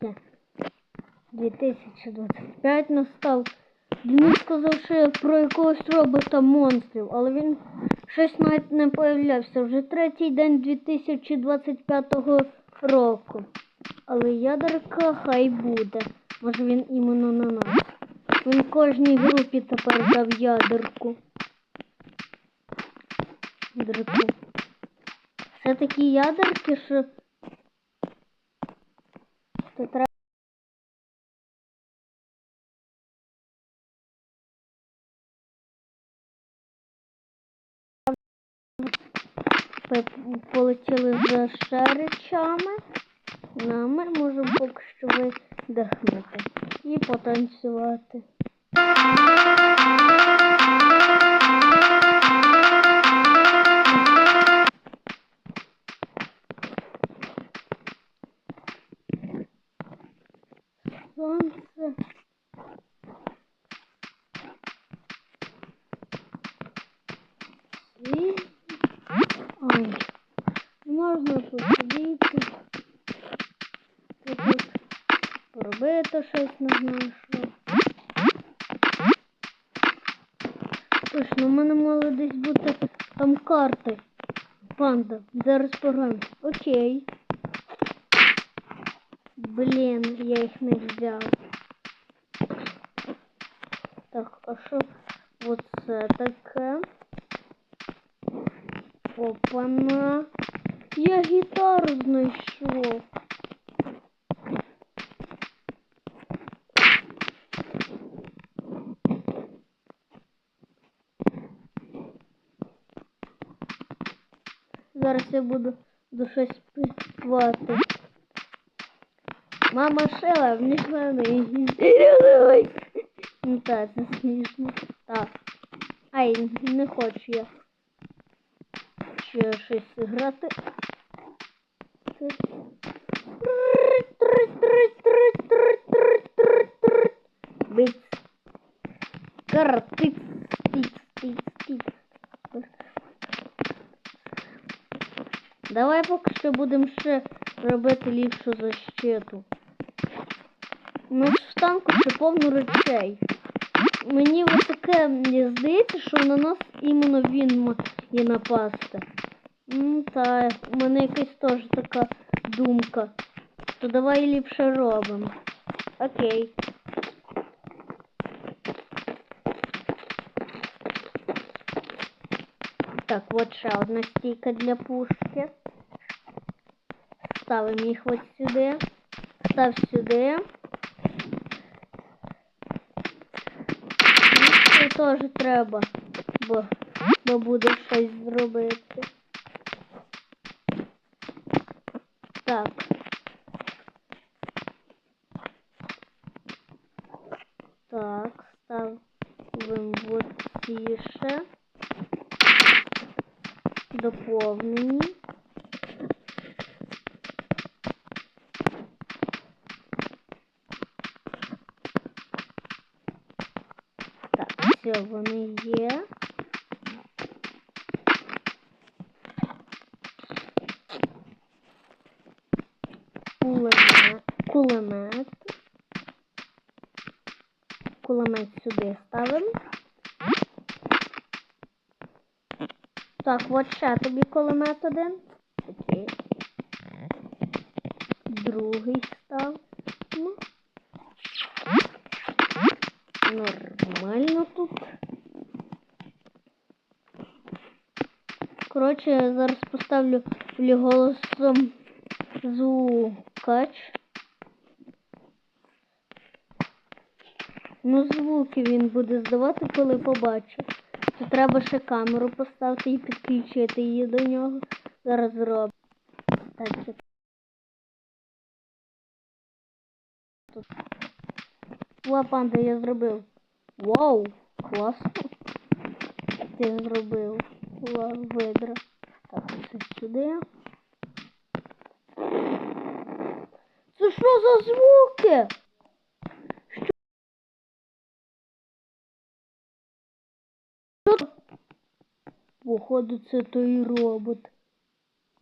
квітня 2025 настав. Він сказав, що про якогось робота монстрів, але він щось навіть не появлявся. Вже третій день 2025 року. Але ядерка хай буде. Може він іменно на нас. Він кожній групі тепер дав ядерку. Ядерку. Це такі ядерки, що. Що треба. Полетіли за ще речами. Ну, ми можемо поки що видихнути і потанцювати. Сонце. І... Ой. Можна тут сидіти. Тут поробити щось не знаю що. Точно, у мене мали десь бути там карти. Панда. Зараз пограємо. Окей. Блін, я їх не взяв. Так, а що оце таке? Опана. Я гітару знайшов. Зараз я буду до щось співати. Мама шила, мені мене. Ой. Ну так, це смішно. Так. Ай, не хочу я ще щось грати. Биць. Картиць. Тиць, тиць, тиць. Давай поки що будемо ще робити ліпшу защиту. Ж в танку ще повно речей. Мені ось таке здається, що на нас іменно він має напасти. Ну так, у мене якась теж така думка. То давай ліпше робимо. Окей. Так, от ще одна стійка для пушки. Ставимо їх от сюди. Став сюди. Ну, Це теж треба, бо, бо буде щось зробити. Так. Так, ставимо вот ще. Доповнені. Так, все, вони є. Кулемет. Кулемет. Сюди ставимо. Так, от ще тобі кулемет один. Окей. Другий став. Ну. Нормально тут. Коротше, я зараз поставлю голосом звукач. Ну, звуки він буде здавати, коли побачить. То треба ще камеру поставити і підключити її до нього. Зараз зроблю. Так, це тут. О, панда, я зробив. Вау! Класно. Ти зробив. Ла, видра. Так, це сюди. Це що за звуки? Що? Походу, це той робот.